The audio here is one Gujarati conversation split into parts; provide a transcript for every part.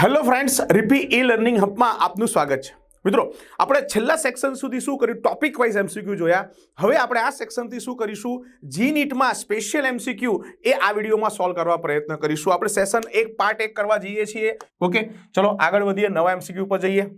હેલો ફ્રેન્ડ્સ, રિપી ઈ લર્નિંગ હબમાં આપનું સ્વાગત છે. મિત્રો, આપણે છેલ્લા સેક્શન સુધી શું કર્યું? ટોપિક વાઇઝ એમસીક્યુ જોયા. હવે આપણે આ સેક્શનથી શું કરીશું? જી નીટમાં સ્પેશિયલ એમસીક્યુ એ આ વિડીયોમાં સોલ્વ કરવા પ્રયત્ન કરીશું. આપણે સેશન એક પાર્ટ એક કરવા જઈએ છીએ. ઓકે ચલો, આગળ વધીએ, નવા એમસીક્યુ પર જઈએ.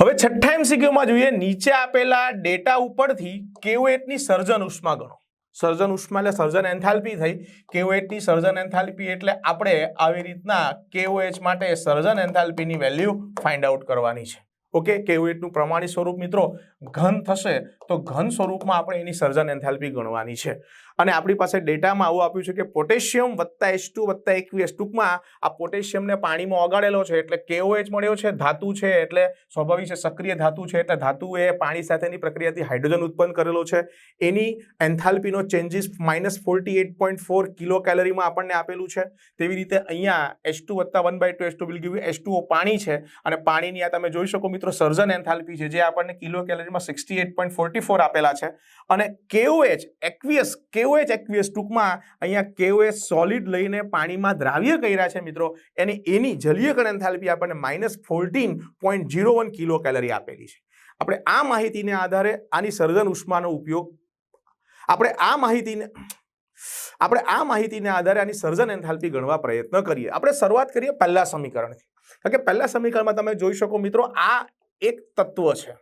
હવે છઠ્ઠા એમસીક્યુમાં જોઈએ, નીચે આપેલા ડેટા ઉપરથી કેઓએટની સર્જન ઉષ્મા ગણો સર્જન ઉષ્મા એટલે સર્જન એન્થાલ્પી થઈ. કેઓએચની સર્જન એન્થાલ્પી એટલે આપણે આવી રીતના કેઓએચ માટે સર્જન એન્થાલ્પીની વેલ્યુ ફાઇન્ડ આઉટ કરવાની છે. ઓકે? કેઓએચનું પ્રમાણિત સ્વરૂપ મિત્રો ઘન થશે તો ઘન સ્વરૂપમાં આપણે એની સર્જન એન્થાલ્પી ગણવાની છે. અને આપણી પાસે ડેટામાં આવું આપ્યું છે કે પોટેશિયમ વત્તા એચ ટુ વત્તા એકવીએસ ટૂંકમાં આ પોટેશિયમને પાણીમાં ઓગાળેલો છે એટલે કેઓએચ મળ્યો છે, ધાતુ છે એટલે સ્વાભાવિક છે સક્રિય ધાતુ છે એટલે ધાતુ એ પાણી સાથેની પ્રક્રિયાથી હાઇડ્રોજન ઉત્પન્ન કરેલો છે. એની એન્થાલ્પીનો changes minus forty eight point four kilo કેલરીમાં આપણને આપેલું છે. તેવી રીતે અહીંયા એચ ટુ વત્તા one by two, H two will give H two પાણી છે. અને પાણીની આ તમે જોઈ શકો મિત્રો સર્જન એન્થાલ્પી છે જે આપણને kilo કેલરીમાં sixty eight point forty four આપેલા છે. અને કેઓએચ એકવીએસ કેઓએચ એકવીએસ ટૂંકમાં અહીંયા કેઓએચ સોલિડ લઈને પાણીમાં દ્રાવ્ય કર્યા છે મિત્રો. એને એની જલીયકરણ એન્થાલ્પી આપણને minus fourteen point zero one kilo calorie આપેલી છે. આપણે આ માહિતીને આધારે આની સર્જન ઉષ્માનો ઉપયોગ આપણે આ માહિતીને આપણે આ માહિતીને આધારે આની સર્જન એન્થાલ્પી ગણવા પ્રયત્ન કરીએ. આપણે શરૂઆત કરીએ પહેલા સમીકરણથી. કારણ કે પહેલા સમીકરણમાં તમે જોઈ શકો મિત્રો આ એક તત્વ છે.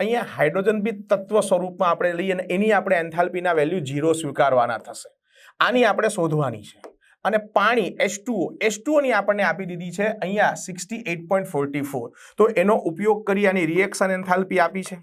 અહીંયા હાઇડ્રોજન બી તત્વ સ્વરૂપમાં આપણે લઈએ અને એની આપણે એન્થાલ્પીના વેલ્યુ ઝીરો સ્વીકારવાના થશે. આની આપણે શોધવાની છે. અને પાણી એચ ટુઓ એચ ટુઓની આપણને આપી દીધી છે અહીંયા sixty eight point forty four તો એનો ઉપયોગ કરી આની રિએક્શન એન્થાલ્પી આપી છે.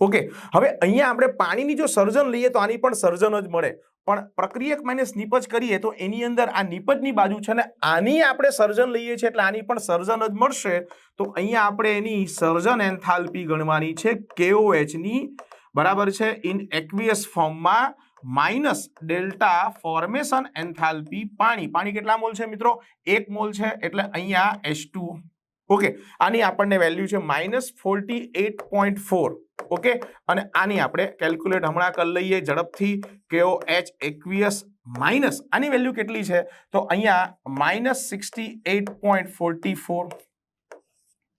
ઓકે, હવે અહીંયા આપણે પાણીની જો સર્જન લઈએ તો આની પણ સર્જન જ મળે. પણ પ્રક્રિયક માઇનસ નિપજ કરીએ તો એની અંદર આ નિપજની બાજુ છે ને આની આપણે સર્જન લઈએ છીએ, એટલે આની પણ સર્જન જ મળશે. તો અહીંયા આપણે એની સર્જન એન્થાલ્પી ગણવાની છે કેઓએચની. બરાબર છે? ઇન એક્વિયસ ફોર્મમાં માઇનસ ડેલ્ટા ફોર્મેશન એન્થાલ્પી પાણી. પાણી કેટલા મોલ છે મિત્રો? એક મોલ છે, એટલે અહીંયા એચ ઓકે, આની આપણને વેલ્યુ છે minus forty eight point four. Okay? અને આની આપણે કેલ્ક્યુલેટ હમણાં કરી લઈએ. ઝડપથી K O H aqueous minus આની વેલ્યુ કેટલી છે? તો અહીંયા minus sixty eight point forty four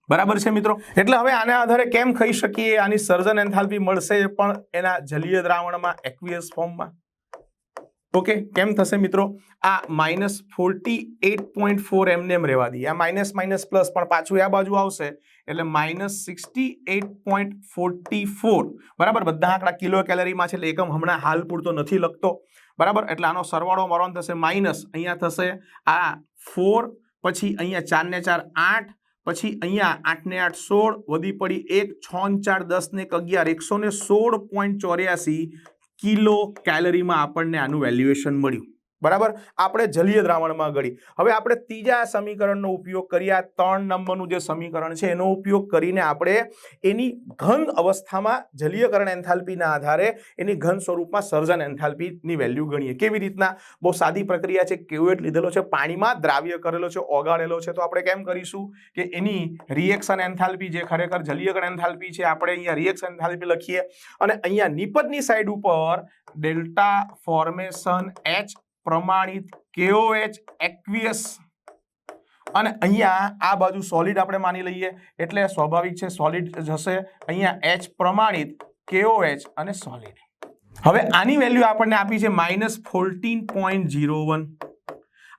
બરાબર છે મિત્રો? એટલે હવે આના આધારે કેમ કહી શકીએ? આની સર્જન એન્થાલ્પી મળશે પણ એના જલીય દ્રાવણમાં એકવીએસ ફોર્મમાં ઓકે? કેમ થશે મિત્રો? આ minus forty eight point four એમને એમ રહેવા દઈએ. આ માઇનસ માઇનસ પ્લસ પણ પાછું આ બાજુ આવશે. એટલે minus sixty eight point forty four બરાબર? બધા આંકડા કિલો કેલરીમાં છે એટલે એકમ હમણાં હાલ પૂરતો નથી લખતો. બરાબર? એટલે આનો સરવાળો મરવાનો થશે માઇનસ અહીંયા થશે આ ફોર પછી અહીંયા ચાર ને ચાર આઠ, પછી અહીંયા આઠ ને આઠ સોળ, વધી પડી એક, છ ચાર દસ ને એક અગિયાર, એકસો ને સોળ પોઈન્ટ ચોર્યાસી કિલો કેલરીમાં આપણને આનું વેલ્યુએશન મળ્યું. બરાબર? આપણે જલીય દ્રાવણમાં ગળી. હવે આપણે ત્રીજા સમીકરણનો ઉપયોગ કરીએ. આ ત્રણ નંબરનું જે સમીકરણ છે, એનો ઉપયોગ કરીને આપણે એની ઘન અવસ્થામાં જલીયકરણ એન્થાલ્પીના આધારે એની ઘન સ્વરૂપમાં સર્જન એન્થાલ્પીની વેલ્યુ ગણીએ. કેવી રીતના? બહુ સાદી પ્રક્રિયા છે. કેવેટ લીધેલો છે? પાણીમાં દ્રાવ્ય કરેલો છે, ઓગાળેલો છે. તો આપણે કેમ કરીશું? કે એની રિએક્શન એન્થાલ્પી જે ખરેખર જલીયકરણ એન્થાલ્પી છે, આપણે અહીંયા રિએક્શન એન્થાલ્પી લખીએ. અને અહીંયા નિપજની સાઈડ ઉપર ડેલ્ટા ફોર્મેશન એચ પ્રમાણિત કેઓએચ એક્વિયસ. અને અહીંયા આ બાજુ સોલિડ આપણે માની લઈએ, એટલે સ્વાભાવિક છે સોલિડ જશે. અહીંયા એચ પ્રમાણિત, કેઓએચ અને સોલિડ હવે આની વેલ્યુ આપણને આપી છે minus fourteen point zero one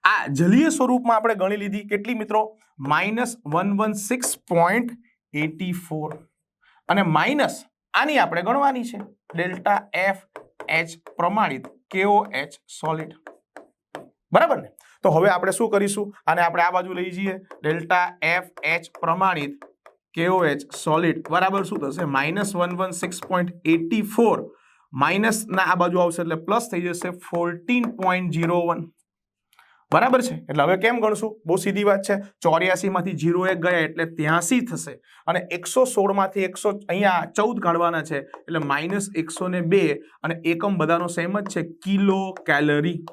આ જલીય સ્વરૂપમાં આપણે ગણી લીધી. કેટલી મિત્રો? Minus one one six point eighty four અને માઇનસ આની આપણે ગણવાની છે. ડેલ્ટા એફ એચ પ્રમાણિત કેઓ એચ સોલિડ બરાબર ને? તો હવે આપણે શું કરીશું? અને આપણે આ બાજુ લઈ જઈએ. ડેલ્ટા એફ એચ પ્રમાણિત કેઓએચ સોલિડ બરાબર શું થશે? Minus one one six point eighty four. માઇનસના આ બાજુ આવશે એટલે પ્લસ થઈ જશે ફોર્ટીન પોઈન્ટ ઝીરો વન. બરાબર છે? એટલે હવે કેમ ગણશું? બહુ સીધી વાત છે. ચોર્યાસીમાંથી જીરો એક ગયા એટલે ત્યાંસી થશે. અને એકસો સોળમાંથી એકસો અહીંયા ચૌદ કાઢવાના છે. એટલે માઇનસ એકસો ને બે. અને એકમ બધાનો સેમ જ છે. Kilo calorie.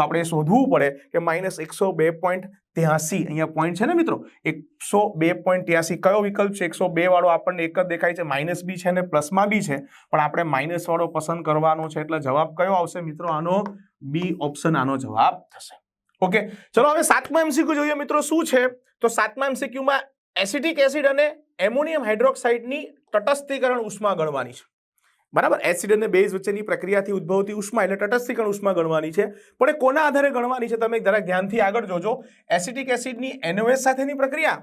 આપણે શોધવું પડે કે માઇનસ એકસો બે પોઈન્ટ ત્યાસી. અહીંયા પોઈન્ટ છે ને મિત્રો? એકસો બે પોઈન્ટ ત્યાસી. કયો વિકલ્પ છે? એકસો બે વાળો આપણને એક જ દેખાય છે. માઇનસ બી છે ને પ્લસમાં બી છે. પણ આપણે માઇનસ વાળો પસંદ કરવાનો છે એટલે જવાબ કયો આવશે? મિત્રો, આનો બી ઓપ્શન આનો જવાબ થશે. ઓકે ચલો હવે સાતમા એમસીક્યુ જોઈએ મિત્રો, શું છે? તો સાતમા એમસીક્યુમાં એસિટિક એસિડ અને એમોનિયમ હાઇડ્રોક્સાઇડની તટસ્થીકરણ ઉષ્મા ગણવાની છે. બરાબર? એસિડ અને બેઝ વચ્ચેની પ્રક્રિયાથી ઉદ્ભવતી ઉષ્મા એટલે તટસ્થીકરણ ઉષ્મા ગણવાની છે. પણ એ કોના આધારે ગણવાની છે તમે જરાક ધ્યાનથી આગળ જોજો. એસિટિક એસિડની એનઓએસ સાથેની પ્રક્રિયા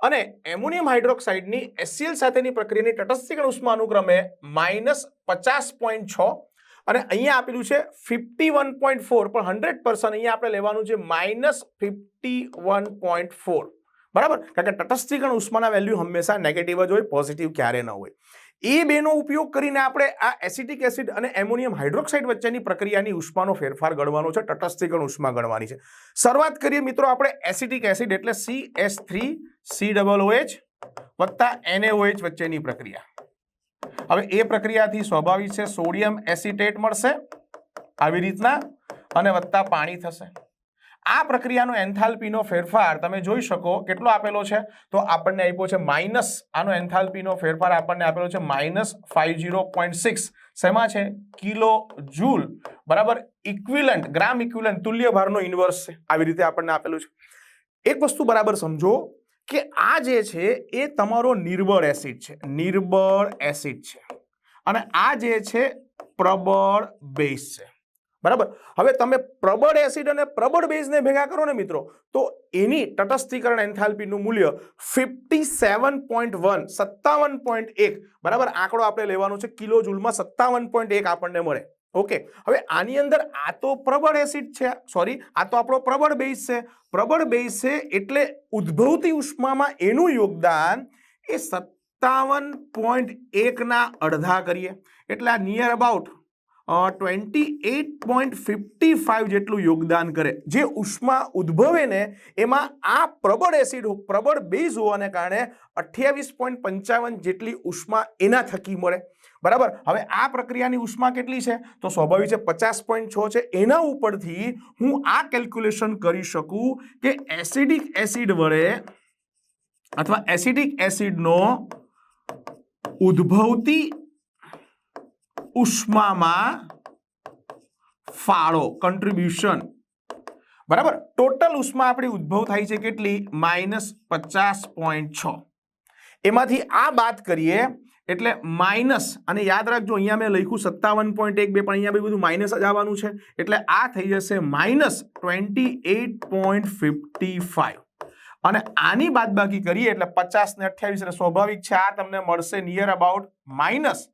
અને એમોનિયમ હાઇડ્રોક્સાઇડની એસીએલ સાથેની પ્રક્રિયાની તટસ્થીકરણ ઉષ્મા અનુક્રમે માઇનસ પચાસ પોઈન્ટ છ અને અહીંયા આપેલું છે ફિફ્ટી વન પોઈન્ટ ફોર. પણ હંડ્રેડ પર્સન્ટ અહીંયા આપણે લેવાનું છે minus fifty one point four. બરાબર? કારણ કે તટસ્થીકરણ ઉષ્માના વેલ્યુ હંમેશા નેગેટિવ જ હોય પોઝિટિવ ક્યારે ન હોય. એ બેનો ઉપયોગ કરીને આપણે આ એસિટિક એસિડ અને એમોનિયમ હાઇડ્રોક્સાઇડ વચ્ચેની પ્રક્રિયાની ઉષ્માનો ફેરફાર ગણવાનો છે તટસ્થીકરણ ઉષ્મા ગણવાની છે. શરૂઆત કરીએ મિત્રો આપણે એસિટિક એસિડ એટલે C S three C double OH વત્તા એનએઓએચ વચ્ચેની પ્રક્રિયા. હવે એ પ્રક્રિયાથી સ્વાભાવિક છે, સોડિયમ એસિટેટ મળશે, આવી રીતના, અને વત્તા પાણી થશે. આ પ્રક્રિયાનો એન્થાલ્પીનો ફેરફાર તમે જોઈ શકો કેટલો આપેલો છે? તો આપણને આપ્યો છે માઇનસ, આનો એન્થાલ્પીનો ફેરફાર આપણને આપેલો છે minus five zero point six. શેમાં છે? Kilo joule. બરાબર? ઇક્વિલન્ટ ગ્રામ ઇક્વિલન્ટ તુલ્ય ભારનો ઇન્વર્સ છે. આવી રીતે આપણને આપેલું છે. એક વસ્તુ બરાબર સમજો કે આ જે છે એ તમારો નિર્બળ એસિડ છે. નિર્બળ એસિડ છે. અને આ જે છે પ્રબળ બેઝ છે. બરાબર? હવે તમે પ્રબળ એસિડ અને પ્રબળ બેઝને ભેગા કરો ને મિત્રો, તો એની તટસ્થીકરણ એન્થાલ્પીનું મૂલ્ય ફિફ્ટી સેવન પોઈન્ટ વન સત્તાવન પોઈન્ટ એક, બરાબર? આંકડો આપણે લેવાનો છે કિલો જૂલમાં સત્તાવન પોઈન્ટ એક આપણને મળે. ઓકે? હવે આની અંદર આ તો પ્રબળ એસિડ છે, સોરી, આ તો આપણો પ્રબળ બેઝ છે. પ્રબળ બેઝ છે એટલે ઉદ્ભવતી ઉષ્મામાં એનું યોગદાન એ સત્તાવન પોઈન્ટ એકના અડધા કરીએ. એટલે આ near about twenty eight point fifty five જેટલું યોગદાન કરે. જે ઉષ્મા ઉદ્ભવે ને એમાં આ પ્રબળ એસિડ પ્રબળ બેઝ હોવાને કારણે અઠ્યાવીસ પોઈન્ટ પંચાવન જેટલી ઉષ્મા એના થકી મળે. બરાબર? હવે આ પ્રક્રિયાની ઉષ્મા કેટલી છે? તો સ્વાભાવિક છે પચાસ પોઈન્ટ છ છે. એના ઉપરથી હું આ કેલ્ક્યુલેશન કરી શકું કે એસિડિક એસિડ વડે અથવા એસિડિક એસિડનો ઉદ્ભવતી ઉષ્મામાં ફાળો કન્ટ્રીબ્યુશન બરાબર? ટોટલ ઉષ્મા આપણી ઉદ્ભવ થાય છે કેટલી? માઇનસ પચાસ પોઈન્ટ છ. એમાંથી આ વાત કરીએ, એટલે માઇનસ અને યાદ રાખજો, અહીંયા મેં લખ્યું સત્તાવન પોઈન્ટ એક બે, પણ અહીંયા બધું માઇનસ જ આવવાનું છે. એટલે આ થઈ જશે minus twenty eight point fifty five અને આની બાદબાકી કરીએ, એટલે પચાસ ને અઠ્યાવીસ, એટલે સ્વાભાવિક છે આ તમને મળશે નિયર અબાઉટ માઇનસ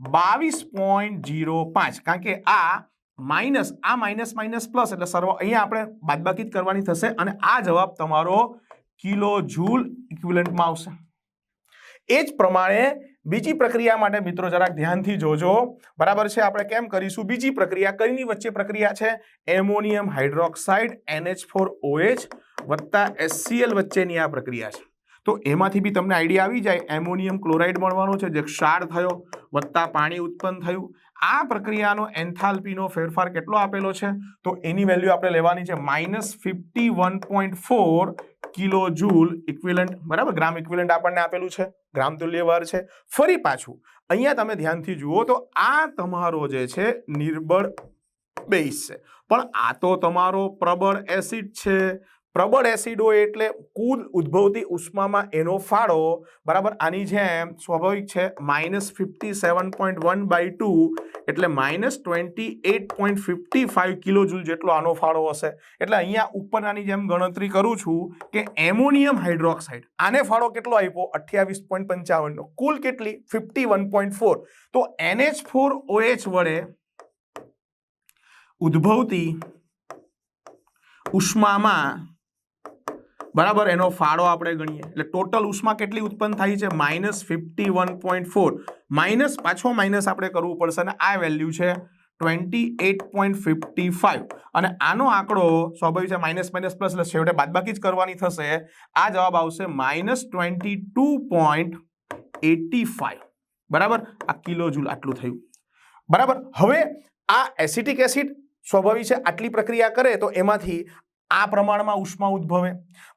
બાવીસ પોઈન્ટ જીરો પાંચ. કારણ કે આ માઇનસ આ માઇનસ માઇનસ પ્લસ એટલે સર્વ અહીંયા આપણે બાદબાકી જ કરવાની થશે અને આ જવાબ તમારો કિલો જૂલ ઇક્વિલન્ટમાં આવશે. એ જ પ્રમાણે બીજી પ્રક્રિયા માટે મિત્રો જરાક ધ્યાનથી જોજો. બરાબર છે? આપણે કેમ કરીશું? બીજી પ્રક્રિયા કઈની વચ્ચે પ્રક્રિયા છે? Ammonium hydroxide, NH four OH વત્તા એસસીએલ વચ્ચેની આ પ્રક્રિયા છે. તો એમાંથી બી તમને આઈડિયા આવી જાય. એમોનિયમ ક્લોરાઇડ મળવાનો છે, જે ક્ષાર થયો વત્તા પાણી ઉત્પન્ન થયું. આ પ્રક્રિયાનો એન્થાલ્પીનો ફેરફાર કેટલો આપેલો છે? તો એની વેલ્યુ આપણે લેવાની છે minus fifty one point four kilo joule equivalent બરાબર? ગ્રામ ઇક્વિલન્ટ આપણને આપેલું છે. ગ્રામ તુલ્યવાર છે. ફરી પાછું, અહીંયા તમે ધ્યાનથી જુઓ તો આ તમારો જે છે નિર્બળ બેઝ છે. પણ આ તો તમારો પ્રબળ એસિડ છે. પ્રબળ એસિડો એટલે કુલ ઉદ્ભવતી ઉષ્મામાં એનો ફાળો, બરાબર, આની જેમ સ્વાભાવિક છે minus fifty seven point one by two એટલે minus twenty eight point fifty five kilo joule જેટલો આનો ફાળો હશે. એટલે અહીંયા ઉપર આની જેમ ગણતરી કરું છું કે એમોનિયમ હાઇડ્રોક્સાઇડ, આને ફાળો કેટલો આપ્યો? અઠ્યાવીસ પોઈન્ટ પંચાવનનો. કુલ કેટલી? ફિફ્ટી વન પોઈન્ટ ફોર તો એનએચ ફોર ઓએચ વડે ઉદ્ભવતી ઉષ્મામાં બરાબર? એનો ફાળો આપણે ગણીએ. એટલે ટોટલ ઉષ્મા કેટલી ઉત્પન્ન થાય છે? Minus fifty one point four minus પાછો માઇનસ આપણે કરવું પડશે અને આ વેલ્યુ છે twenty eight point fifty five અને આનો આંકડો સ્વાભાવિક છે માઇનસ માઇનસ પ્લસ, એટલે છેવટે બાદબાકી જ કરવાની થશે. આ જવાબ આવશે minus twenty two point eighty five બરાબર? આ કિલો જૂલ આટલું થયું. બરાબર? હવે આ એસિટિક એસિડ સ્વાભાવિક છે, આટલી પ્રક્રિયા કરે તો એમાંથી આ પ્રમાણમાં ઉષ્મા ઉદ્ભવે.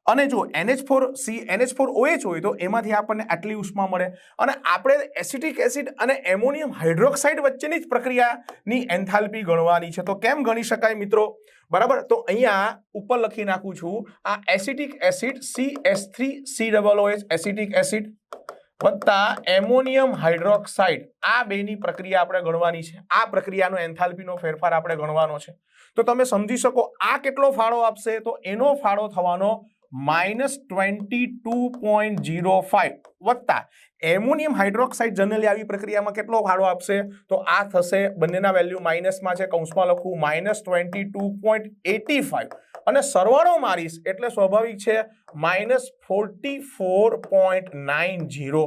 અને જો NH four C NH four OH હોય તો એમાંથી આપણને આટલી ઉષ્મા મળે. અને આપણે એસિટિક એસિડ અને એમોનિયમ હાઇડ્રોક્સાઇડ વચ્ચેની જ પ્રક્રિયાની એન્થાલ્પી ગણવાની છે. તો કેમ ગણી શકાય મિત્રો? બરાબર? તો અહીંયા ઉપર લખી નાખું છું. આ acetic acid C S three C double OH acetic acid. વત્તા એમોનિયમ હાઇડ્રોક્સાઇડ. આ બેની પ્રક્રિયા આપણે ગણવાની છે. આ પ્રક્રિયાનો એન્થાલ્પીનો ફેરફાર આપણે ગણવાનો છે. તો તમે સમજી શકો આ કેટલો ફાળો આપશે? તો એનો ફાળો થવાનો minus twenty two point zero five. વત્તા એમોનિયમ હાઇડ્રોક્સાઇડ જનરલી આવી પ્રક્રિયામાં કેટલો ફાળો આપશે? તો આ થશે બંનેના વેલ્યુ માઇનસમાં છે. કૌંસમાં લખવું minus twenty two point eighty five. અને સરવાળો મારીશ એટલે સ્વાભાવિક છે minus forty four point nine zero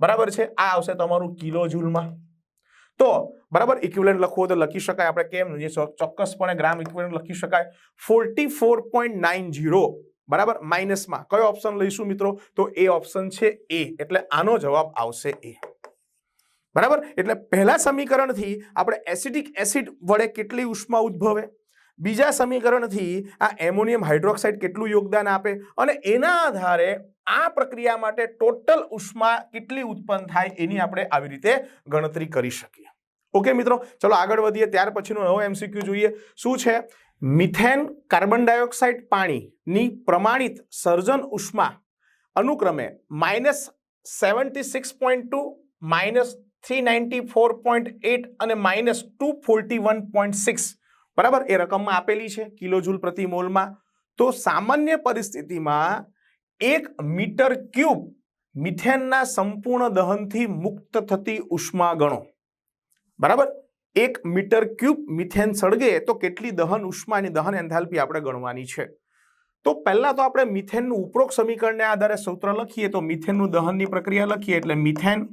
બરાબર છે? આ આવશે તમારું કિલો જૂલમાં તો બરાબર ઇક્વિવેલન્ટ લખવું તો લખી શકાય. આપણે કેમ? જે ચોક્કસપણે ગ્રામ ઇક્વિલન્ટ લખી શકાય. Forty four point nine zero બરાબર? માઇનસમાં કયો ઓપ્શન લઈશું મિત્રો? તો એ ઓપ્શન છે એ એટલે આનો જવાબ આવશે એ બરાબર? એટલે પહેલા સમીકરણથી આપણે એસિડિક એસિડ વડે કેટલી ઉષ્મા ઉદ્ભવે? બીજા સમીકરણથી આ એમોનિયમ હાઇડ્રોક્સાઇડ કેટલું યોગદાન આપે અને એના આધારે આ પ્રક્રિયા માટે ટોટલ ઉષ્મા કેટલી ઉત્પન્ન થાય એની આપણે આવી રીતે ગણતરી કરી શકીએ. ઓકે મિત્રો, ચલો આગળ વધીએ. ત્યાર પછીનો નવો એમસીક્યુ જોઈએ. શું છે? મિથેન કાર્બન ડાયોક્સાઇડ પાણીની પ્રમાણિત સર્જન ઉષ્મા અનુક્રમે minus seventy six point two, minus three ninety four point eight અને minus two forty one point six. બરાબર? એ રકમમાં આપેલી છે કિલોજૂલ પ્રતિ મોલમાં. તો સામાન્ય પરિસ્થિતિમાં એક મીટર ક્યુબ મિથેનના સંપૂર્ણ દહનથી મુક્ત થતી ઉષ્મા ગણો. બરાબર? એક મીટર ક્યુબ મિથેન સળગે તો કેટલી દહન ઉષ્માની દહન એન્થાલ્પી આપણે ગણવાની છે? તો પહેલા તો આપણે મિથેનનું ઉપરોક્ત સમીકરણને આધારે સૂત્ર લખીએ તો મિથેનનું દહનની પ્રક્રિયા લખીએ એટલે મિથેન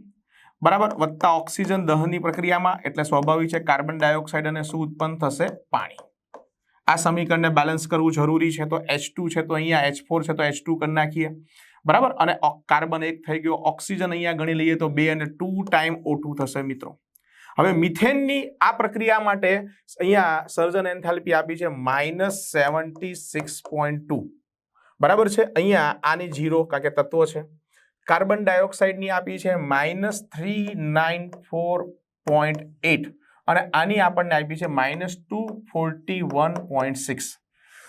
બરાબર? વત્તા ઓક્સિજન દહનની પ્રક્રિયામાં, એટલે સ્વાભાવિક છે કાર્બન ડાયોક્સાઇડ અને શું ઉત્પન્ન થશે? પાણી. આ સમીકરણને બેલેન્સ કરવું જરૂરી છે, તો એચ છે, તો અહીંયા એચ છે, તો એચ કરી નાખીએ. બરાબર? અને કાર્બન એક થઈ ગયો, ઓક્સિજન અહીંયા ગણી લઈએ તો બે અને ટુ ટાઈમ ઓ થશે મિત્રો. હવે મિથેનની આ પ્રક્રિયા માટે અહીંયા સર્જન એન્થાલ્પી આપી છે minus seventy six point two. બરાબર છે? અહીંયા આની જીરો કારણ કે તત્વો છે. કાર્બન ડાયોક્સાઇડની આપી છે minus three nine four point eight. અને આની આપણને આપી છે minus two forty one point six.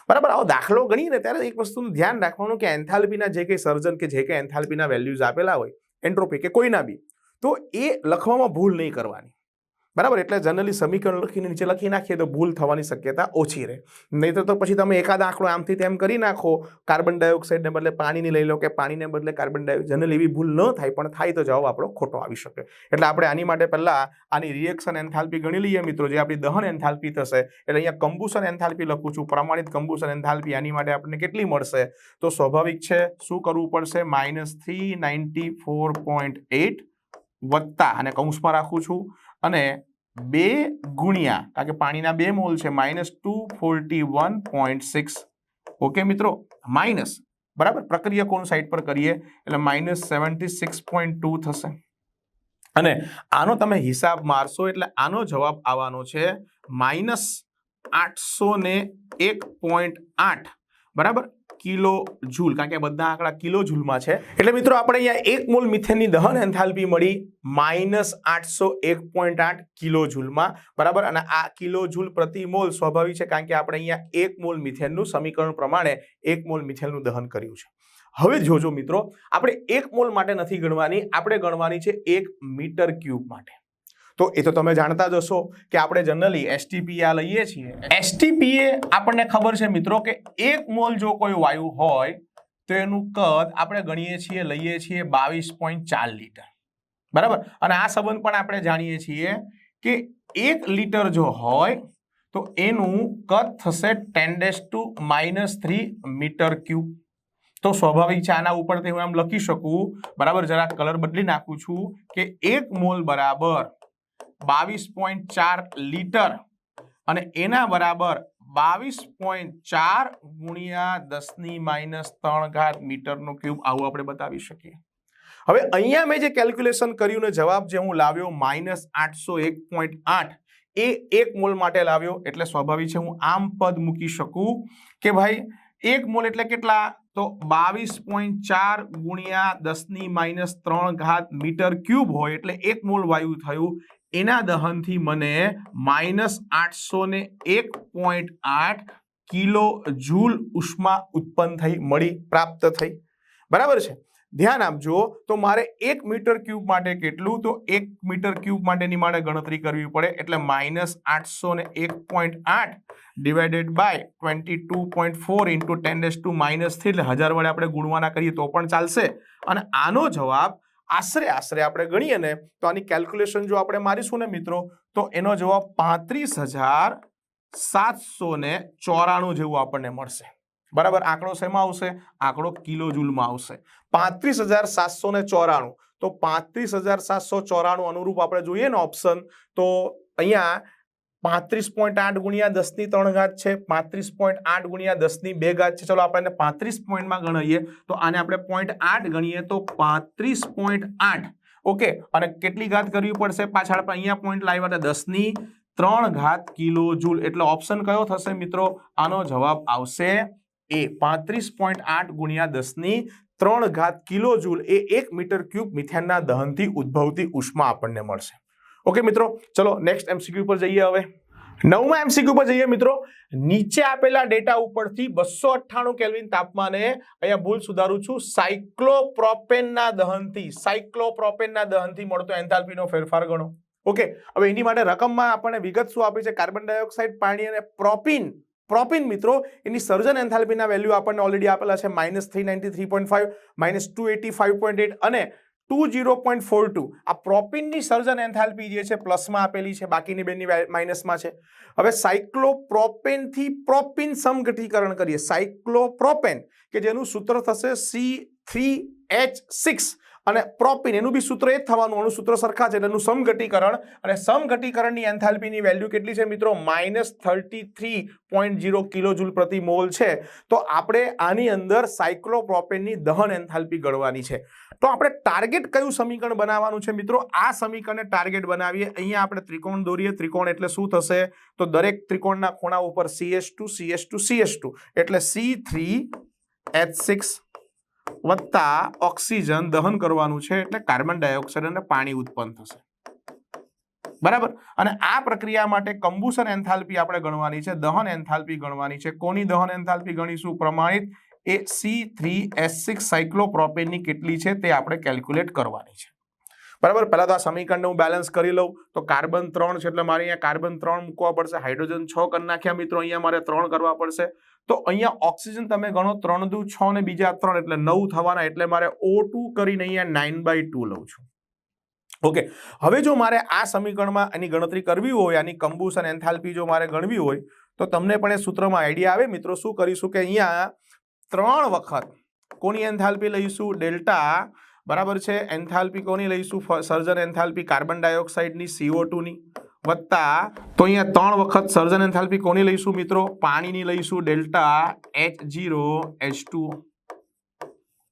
બરાબર, આવો દાખલો ગણીએ ને ત્યારે એક વસ્તુનું ધ્યાન રાખવાનું કે એન્થાલ્પીના જે કંઈ સર્જન કે જે કંઈ એન્થાલ્પીના વેલ્યુઝ આપેલા હોય, એન્ટ્રોપી કે કોઈના બી, તો એ લખવામાં ભૂલ નહીં કરવાની. બરાબર? એટલે જનરલી સમીકરણ લખીને નીચે લખી નાખીએ તો ભૂલ થવાની શક્યતા ઓછી રહે. નહીં તો પછી તમે એકાદ આંકડો આમથી તેમ કરી નાખો કાર્બન ડાયોક્સાઇડને બદલે પાણીની લઈ લો કે પાણીને બદલે કાર્બન ડાયોક્સાઇડ જનરલી એવી ભૂલ ન થાય, પણ થાય તો જવાબ આપણો ખોટો આવી શકે. એટલે આપણે આની માટે પહેલાં આની રિએક્શન એન્થાલ્પી ગણી લઈએ મિત્રો, જે આપણી દહન એન્થાલ્પી થશે. એટલે અહીંયા કમ્બુશન એન્થાલ્પી લખું છું, પ્રમાણિત કમ્બુશન એન્થાલ્પી આની માટે આપણને કેટલી મળશે? તો સ્વાભાવિક છે, શું કરવું પડશે? Minus three ninety four point eight વત્તા, અને કૌંસમાં રાખું છું. અને બે ગુણ્યા, કારણ કે પાણીના બે મોલ છે, minus two forty one point six. Okay મિત્રો, માઇનસ, બરાબર? પ્રક્રિયા કોણ સાઈડ પર કરીએ? એટલે minus seventy six point two થશે. અને આનો તમે હિસાબ મારશો એટલે આનો જવાબ આવવાનો છે માઇનસ આઠસો ને એક પોઈન્ટ આઠ. બરાબર? કિલો જૂલ, કારણ કે બધા આંકડા કિલો જૂલમાં છે. એટલે મિત્રો, આપણે અહીંયા એક મોલ મિથેનની દહન એન્થાલ્પી મળી માઇનસ આઠસો એક પોઈન્ટ આઠ કિલો જૂલમાં. બરાબર? અને આ કિલો જૂલ પ્રતિ મોલ સ્વાભાવિક છે, કારણ કે આપણે અહીંયા એક મોલ મિથેનનું સમીકરણ પ્રમાણે એક મોલ મિથેનનું દહન કર્યું છે. હવે જોજો મિત્રો, આપણે એક મોલ માટે નથી ગણવાની, આપણે ગણવાની છે એક મીટર ક્યુબ માટે. તો એ તો તમે જાણતા જ હશો કે આપણે જનરલી એસટીપી આ લઈએ છીએ. એસટીપી એ આપણને ખબર છે મિત્રો કે એક મોલ જો કોઈ વાયુ હોય, તો એનું કદ આપણે ગણીએ છીએ, લઈએ છીએ બાવીસ પોઈન્ટ ચાર લીટર. બરાબર? અને આ સંબંધ પણ આપણે જાણીએ છીએ કે એક લીટર જો હોય, તો એનું કદ થશે ten dash two minus three metre cube. તો સ્વાભાવિક છે આના ઉપરથી હું એમ લખી શકું, બરાબર? જરા કલર બદલી નાખું છું કે એક મોલ બરાબર બાવીસ પોઈન્ટ ચાર લીટર અને એના બરાબર બાવીસ પોઈન્ટ ચાર ગુણ્યા દસની માઇનસ ત્રણ ઘાત મીટરનો ક્યુબ આવું આપણે બતાવી શકીએ. હવે અહીંયા મેં જે કેલ્ક્યુલેશન કર્યું ને જવાબ જે હું લાવ્યો માઇનસ આઠસો એક પોઈન્ટ આઠ, એ એક મોલ માટે લાવ્યો એટલે સ્વાભાવિક છે હું આમ પદ મૂકી શકું કે ભાઈ એક મોલ એટલે કેટલા? તો બાવીસ પોઈન્ટ ચાર ગુણ્યા દસની માઇનસ ત્રણ ઘાત મીટર ક્યુબ હોય એટલે એક મોલ વાયુ થયું એના દહનથી મને માઇનસ આઠસો ને એક પોઈન્ટ આઠ કિલો જૂલ ઉષ્મા ઉત્પન્ન થઈ, મળી, પ્રાપ્ત થઈ. બરાબર છે? ધ્યાન આપજો, તો મારે એક મીટર ક્યુબ માટે કેટલું? તો એક મીટર ક્યુબ માટેની મારે ગણતરી કરવી પડે, એટલે માઇનસ આઠસો ને એક પોઈન્ટ આઠ divided by twenty two point four into ten dash two minus three, એટલે હજાર વડે આપણે ગુણવાના કરીએ તો પણ ચાલશે. અને આનો જવાબ આશરે આશરે આપણે ગણીએ ને, તો આની કેલ્ક્યુલેશન જો આપણે મારીશું ને મિત્રો, તો એનો જવાબ પાંત્રીસ હજાર સાતસો ને ચોરાણું જેવું આપણને મળશે. બરાબર? આંકડો શેમાં આવશે? આંકડો કિલો જૂલમાં આવશે. પાંત્રીસ હજાર સાતસો ને ચોરાણું. તો પાંત્રીસ હજાર સાતસો ચોરાણું અનુરૂપ આપણે જોઈએ ને ઓપ્શન તો અહીંયા પાંત્રીસ પોઈન્ટ આઠ ગુણ્યા દસની ત્રણ ઘાત છે, પાંત્રીસ પોઈન્ટ આઠ ગુણ્યા દસની બે ઘાત છે. ચલો આપણે પાંત્રીસ પોઈન્ટમાં ગણીએ, તો આને આપણે પોઈન્ટ આઠ ગણીએ, તો પાંત્રીસ પોઈન્ટ આઠ. ઓકે, અને કેટલી ઘાત કરવી પડશે? પાછળ આપણે અહીંયા પોઈન્ટ લાવ્યા હતા, દસની ત્રણ ઘાત કિલો જૂલ એટલે ઓપ્શન કયો થશે મિત્રો? આનો જવાબ આવશે એ, પાંત્રીસ પોઈન્ટ આઠ ગુણ્યા દસની ત્રણ ઘાત કિલો જૂલ એ એક મીટર ક્યુબ મિથેનના દહનથી ઉદ્ભવતી ઉષ્મા આપણને મળશે. ઓકે મિત્રો, ચલો નેક્સ્ટ એમસીક્યુ પર જઈએ હવે. નવમા એમસીક્યુ પર જઈએ, મિત્રો. નીચે આપેલા ડેટા ઉપરથી બસો અઠ્ઠાણું કેલ્વિન તાપમાને અહીંયા ભૂલ સુધારું છું. સાયક્લોપ્રોપેનના દહનથી સાયક્લોપ્રોપેનના દહનથી મળતો એન્થાલ્પીનો ફેરફાર ગણો. ઓકે હવે એની માટે રકમમાં આપણને વિગત શું આપી છે? કાર્બન ડાયોક્સાઇડ, પાણી અને પ્રોપિન. પ્રોપિન, મિત્રો, એની સર્જન એન્થાલ્પીના વેલ્યુ આપણને ઓલરેડી આપેલા છે. Minus three ninety three point five minus two eighty five point eight અને two zero point four two. આ પ્રોપિનની સર્જન એન્થાલ્પી જે છે, પ્લસમાં આપેલી છે, બાકીની બેની માઇનસમાં છે. હવે સાયક્લોપ્રોપેનથી પ્રોપિન સમઘટીકરણ કરીએ. સાયક્લોપ્રોપેન, કે જેનું સૂત્ર થશે સી થ્રી એચ સિક્સ. અને પ્રોપિન, એનું બી સૂત્ર એ જ થવાનું. એનું સૂત્ર સરખા છે, એનું સમઘટીકરણ અને સમઘટીકરણની એન્થાલ્પીની વેલ્યુ કેટલી છે મિત્રો? Minus thirty three point zero kilo joule પ્રતિ મોલ છે. તો આપણે આની અંદર સાયક્લોપ્રોપેનની દહન એન્થાલ્પી ગણવાની છે. તો આપણે ટાર્ગેટ કયું સમીકરણ બનાવવાનું છે મિત્રો? આ સમીકરણને ટાર્ગેટ બનાવીએ. અહીંયા આપણે ત્રિકોણ દોરીએ. ત્રિકોણ એટલે શું થશે? તો દરેક ત્રિકોણના ખૂણા ઉપર CS two CS two CS two એટલે સી થ્રી એચ સિક્સ વત્તા ઓક્સિજન દહન કરવાનું છે એટલે કાર્બન ડાયોક્સાઇડ અને પાણી ઉત્પન્ન થશે. બરાબર? અને આ પ્રક્રિયા માટે કમ્બુશન એન્થાલ્પી આપણે ગણવાની છે, દહન એન્થાલ્પી ગણવાની છે. કોની દહન એન્થાલ્પી ગણીશું? પ્રમાણિત એ સી થ્રી એસ સિક્સ સાયક્લોપ્રોપેનની કેટલી છે તે આપણે કેલ્ક્યુલેટ કરવાની છે. બરાબર? પહેલા તો આ સમીકરણને હું બેલેન્સ કરી લઉં. તો કાર્બન ત્રણ છે એટલે મારે અહીંયા કાર્બન ત્રણ મૂકવા પડશે. હાઇડ્રોજન છ કરી નાખ્યા મિત્રો, અહીંયા મારે ત્રણ કરવા પડશે. તો અહીંયા ઓક્સિજન તમે ગણો, ત્રણ દુ છ ને બીજા ત્રણ એટલે નવ થવાના, એટલે મારે ઓ ટુ કરીને અહીંયા નાઇન બાય ટુ લઉં છું. ઓકે. હવે જો મારે આ સમીકરણમાં એની ગણતરી કરવી હોય, આની કમ્બુશન એન્થાલ્પી જો મારે ગણવી હોય, તો તમને પણ એ સૂત્રમાં આઈડિયા આવે. મિત્રો, શું કરીશું કે અહીંયા ત્રણ વખત કોની એન્થાલ્પી લઈશું? ડેલ્ટા બરાબર છે? એન્થાલ્પી કોની લઈશું સર્જન એન્થાલ્પી કાર્બન ડાયોક્સાઇડની સીઓ ટુની. વત્તા, તો અહીંયા ત્રણ વખત સર્જન એન્થાલ્પી કોની લઈશું મિત્રો? પાણીની લઈશું, delta H zero H two.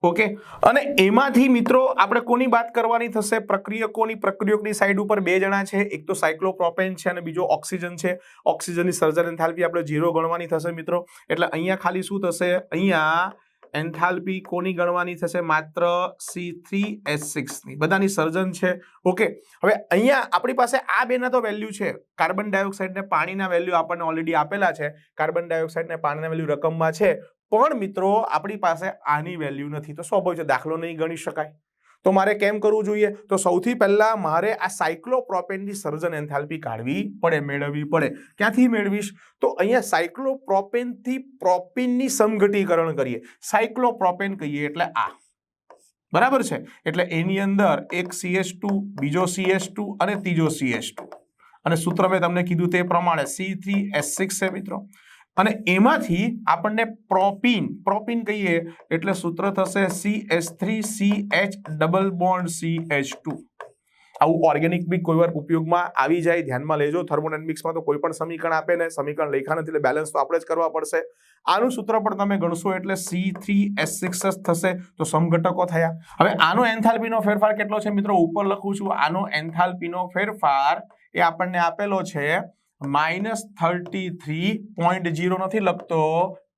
Okay? અને એમાંથી મિત્રો આપણે કોની વાત કરવાની થશે? પ્રક્રિયકોની પ્રક્રિયકની સાઈડ ઉપર બે જણા છે. એક તો સાયક્લોપ્રોપેન છે અને બીજો ઓક્સિજન છે. ઓક્સિજનની સર્જન એન્થાલ્પી આપણે ઝીરો ગણવાની થશે મિત્રો. એટલે અહીંયા ખાલી શું થશે? અહીંયા એન્થાલ્પી કોની ગણવાની થશે? માત્ર સી થ્રી એચ સિક્સની બધાની સર્જન છે. ઓકે, હવે અહીંયા આપણી પાસે આ બેના તો વેલ્યુ છે. કાર્બન ડાયોક્સાઇડને પાણીના વેલ્યુ આપણને ઓલરેડી આપેલા છે. કાર્બન ડાયોક્સાઇડને પાણીના વેલ્યુ રકમમાં છે. પણ મિત્રો, આપણી પાસે આની વેલ્યુ નથી. તો સ્વાભાવિક છે, દાખલો નહીં ગણી શકાય. તો મારે કેમ કરવું જોઈએ? તો સૌથી પહેલા મારે આ સાયક્લોપ્રોપેનની સર્જન એન્થાલ્પી કાઢવી પડે, મેળવવી પડે. ક્યાંથી મેળવીશ? તો અહીંયા સાયક્લોપ્રોપેનથી પ્રોપિનની સમઘટીકરણ કરીએ. સાયક્લોપ્રોપેન કહીએ એટલે આ. બરાબર છે? એટલે એની અંદર એક સીએસ બીજો સીએસ અને ત્રીજો સીએસ અને સૂત્ર મેં તમને કીધું તે પ્રમાણે સી થ્રી એસ સિક્સ છે મિત્રો. અને એમાંથી આપણને પ્રોપિન પ્રોપિન કહીએ એટલે સૂત્ર થશે C H three C H double bond C H two આવું ઓર્ગેનિક બી કોઈ વાર ઉપયોગમાં આવી જાય, ધ્યાનમાં લેજો. થર્મોડાયનેમિક્સમાં તો કોઈ પણ સમીકરણ આપે ને, સમીકરણ લખ્યા નથી એટલે બેલેન્સ તો આપણે જ કરવા પડશે. આનું સૂત્ર પણ તમે ગણશો એટલે સી થ્રી એસ સિક્સ થશે, તો સમઘટકો થયા. હવે આનો એન્થાલ્પીનો ફેરફાર કેટલો છે મિત્રો? ઉપર લખું છું. આનો એન્થાલ્પીનો ફેરફાર એ આપણને આપેલો છે minus thirty three point zero નથી લખતો.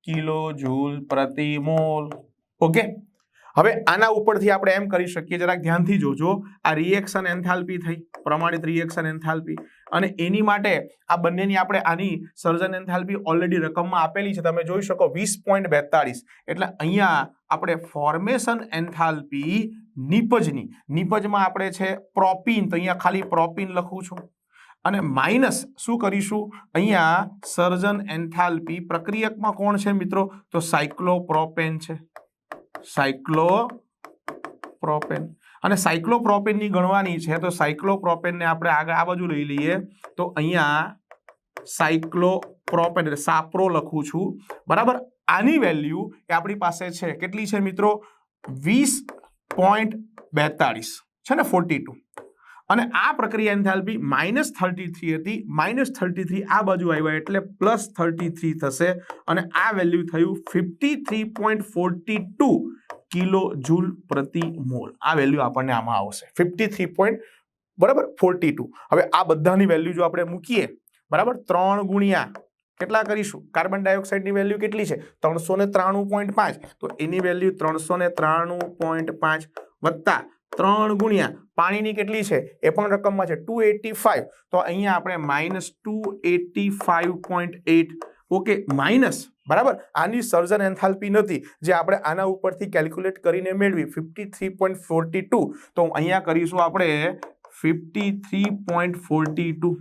કિલો જૂલ પ્રતિ મોલ ઓકે? હવે આના ઉપરથી આપણે એમ કરી શકીએ, જરાક ધ્યાનથી જોજો. આ રિએક્શન એન્થાલ્પી થઈ, પ્રમાણિત રિએક્શન એન્થાલ્પી અને એની માટે આ બંનેની આપણે આની સર્જન એન્થાલ્પી ઓલરેડી રકમમાં આપેલી છે. તમે જોઈ શકો વીસ પોઈન્ટ બેતાળીસ. એટલે અહીંયા આપણે ફોર્મેશન એન્થાલ્પી નિપજની. નિપજમાં આપણે છે પ્રોપીન તો અહીંયા ખાલી પ્રોપીન લખું છું. અને માઇનસ શું કરીશું? અહીંયા સર્જન એન્થાલ્પી પ્રક્રિયકમાં કોણ છે મિત્રો? તો સાયક્લોપ્રોપેન છે. સાયક્લોપ્રોપેન. અને સાયક્લોપ્રોપેનની ગણવાની છે, તો સાયક્લોપ્રોપેનને આપણે આગળ આ બાજુ લઈ લઈએ. તો અહીંયા સાયક્લોપ્રોપેન એટલે સાપ્રો લખું છું. બરાબર? આની વેલ્યુ એ આપણી પાસે છે. કેટલી છે મિત્રો? વીસ પોઈન્ટ બેતાળીસ. છે ને? Forty two. અને આ પ્રક્રિયા એન્થાલ્પી માઇનસ થર્ટી થ્રી હતી. માઇનસ થર્ટી થ્રી આ બાજુ આવ્યા એટલે પ્લસ થર્ટી થ્રી થશે અને આ વેલ્યુ થયું fifty three point forty two kilo joule પ્રતિ મોલ. આ વેલ્યુ આપણને આમાં આવશે. ફિફ્ટી થ્રી પોઈન્ટ બરાબર? ફોર્ટી ટુ હવે આ બધાની વેલ્યુ જો આપણે મૂકીએ, બરાબર? ત્રણ ગુણ્યા કેટલા કરીશું? કાર્બન ડાયોક્સાઇડની વેલ્યુ કેટલી છે? ત્રણસો ને ત્રાણું પોઈન્ટ પાંચ. તો એની વેલ્યુ ત્રણસો ને ત્રાણું પોઈન્ટ પાંચ વત્તા ત્રણ ગુણ્યા પાણીની કેટલી છે? એ પણ રકમમાં છે. ટુ એટી ફાઈવ તો અહીંયા આપણે minus two eighty five point eight okay minus બરાબર? આની સર્જન એન્થાલ્પી નથી. જે આપણે આના ઉપરથી કેલ્ક્યુલેટ કરીને મેળવી. Fifty three point forty two તો અહીંયા કરીશું આપણે fifty three point forty two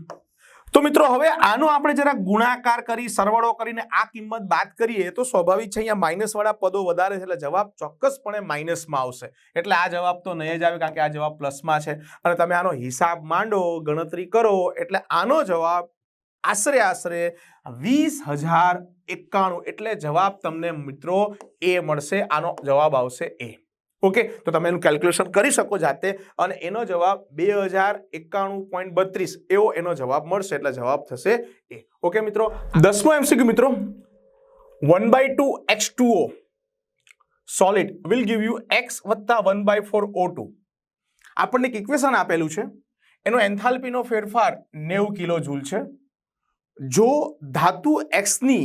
તો મિત્રો, હવે આનો આપણે જરા ગુણાકાર કરી, સરવાળો કરીને આ કિંમત બાદ કરીએ તો સ્વાભાવિક છે અહીંયા માઇનસ વાળા પદો વધારે છે એટલે જવાબ ચોક્કસપણે માઇનસમાં આવશે. એટલે આ જવાબ તો નહીં જ આવે કારણ કે આ જવાબ પ્લસમાં છે. અને તમે આનો હિસાબ માંડો, ગણતરી કરો, એટલે આનો જવાબ આશરે આશરે વીસ હજાર એકાણું. એટલે જવાબ તમને મિત્રો એ મળશે, આનો જવાબ આવશે એ. ઓકે? તો તમે એનું કેલ્ક્યુલેશન કરી શકો જાતે અને એનો જવાબ બે હજાર એકાણું પોઈન્ટ બત્રીસ. એવો એનો જવાબ મળશે, એટલે જવાબ થશે એ. ઓકે મિત્રો? દસમો એમસીક્યુ મિત્રો? One by two X two O. Solid will give you X વત્તા one by four O two. આપણને એક ઇક્વેશન આપેલું છે. એનો એન્થાલ્પીનો ફેરફાર નેવું કિલો જૂલ છે. જો ધાતુ એક્સની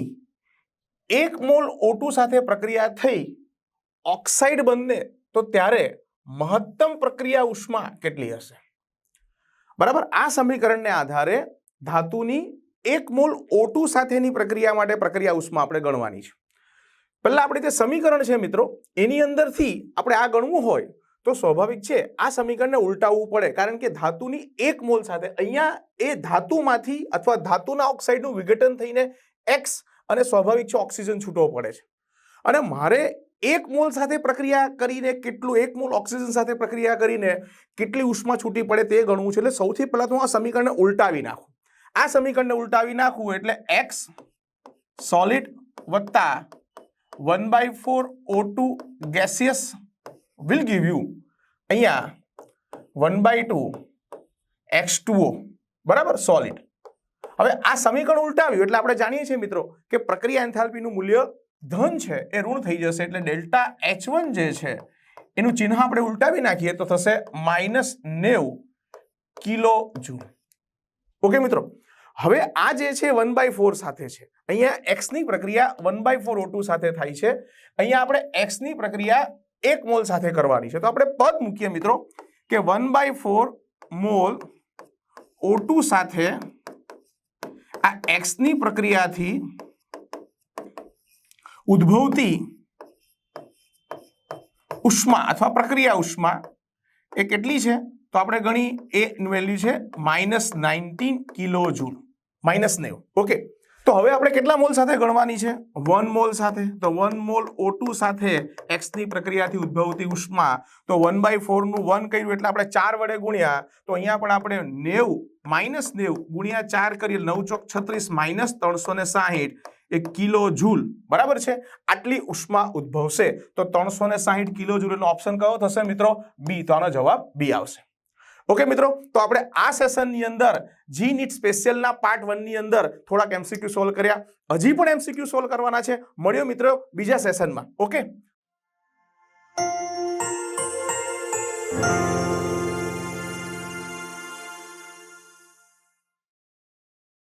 એક મોલ ઓટુ સાથે પ્રક્રિયા થઈ, ઓક્સાઇડ બનને તો ત્યારે મહત્તમ પ્રક્રિયા ઉષ્મા કેટલી હશે? બરાબર? આ સમીકરણને આધારે ધાતુની એક મોલ ઓટુ સાથેની પ્રક્રિયા માટે પ્રક્રિયા ઉષ્મા આપણે ગણવાની છે. પહેલાં આપણે જે સમીકરણ છે મિત્રો, એની અંદરથી આપણે આ ગણવું હોય તો સ્વાભાવિક છે, આ સમીકરણને ઉલટાવવું પડે. કારણ કે ધાતુની એક મોલ સાથે અહીંયા એ ધાતુમાંથી અથવા ધાતુના ઓક્સાઇડનું વિઘટન થઈને એક્સ અને સ્વાભાવિક છે ઓક્સિજન છૂટવો પડે છે. અને મારે એક મોલ સાથે પ્રક્રિયા કરીને કેટલું એક મોલ ઓક્સિજન સાથે પ્રક્રિયા કરીને કેટલી ઉષ્મા છૂટી પડે તે ગણવું છે. એટલે સૌથી પહેલા તો હું આ સમીકરણને ઉલટાવી નાખું. આ સમીકરણને ઉલટાવી નાખું એટલે એક્સ સોલિડ વત્તા one by four O two gaseous will give you અહીંયા one by two X two O બરાબર? સોલિડ હવે આ સમીકરણ ઉલટાવ્યું. એટલે આપણે જાણીએ છીએ મિત્રો કે પ્રક્રિયા એન્થાલ્પીનું મૂલ્ય ધન છે, એ ઋણ થઈ જશે એટલે ડેલ્ટા એચ વન જે છે, એનું ચિહ્ન આપણે ઉલટાવી નાખીએ તો થશે માઇનસ નેવ કિલો જૂલ. ઓકે મિત્રો, હવે આ જે છે વન બાય ફોર સાથે છે, અહીંયા એક્સની પ્રક્રિયા વન બાય ફોર ઓટુ સાથે થાય છે, અહીંયા આપણે એક્સની પ્રક્રિયા એક મોલ સાથે કરવાની છે. તો આપણે પદ મૂકીએ મિત્રો, કે one by four mole O સાથે આ એક્સની પ્રક્રિયાથી ઉદ્ભવતી ઉષ્મા અથવા પ્રક્રિયા ઉષ્મા એ કેટલી છે? તો આપણે ગણી એ વેલ્યુ છે minus nineteen kilo joule. Minus નેવું. ઓકે. તો હવે આપણે કેટલા મોલ સાથે ગણવાની છે? વન મોલ સાથે. તો વન મોલ ઓ સાથે એક્સની પ્રક્રિયાથી ઉદ્ભવતી ઉષ્મા. તો વન બાય ફોરનું વન કર્યું એટલે આપણે ચાર વડે ગુણ્યા. તો અહીંયા પણ આપણે નેવું, માઇનસ નેવું ગુણ્યા ચાર કરીએ નવ ચોક છત્રીસ, માઇનસ ત્રણસો ને સાહીઠ. એ કિલો જૂલ, બરાબર છે? આટલી ઉષ્મા ઉદ્ભવશે તો ત્રણસો ને સાહીઠ કિલો જૂલ એનો ઓપ્શન કયો થશે મિત્રો? બી તો આનો જવાબ બી આવશે. ઓકે મિત્રો, તો આપણે આ સેશનની અંદર જી નીટ સ્પેશિયલના પાર્ટ વનની અંદર થોડાક એમસીક્યુ સોલ્વ કર્યા. હજી પણ એમસીક્યુ સોલ્વ કરવાના છે. મળ્યો મિત્રો બીજા સેશનમાં ઓકે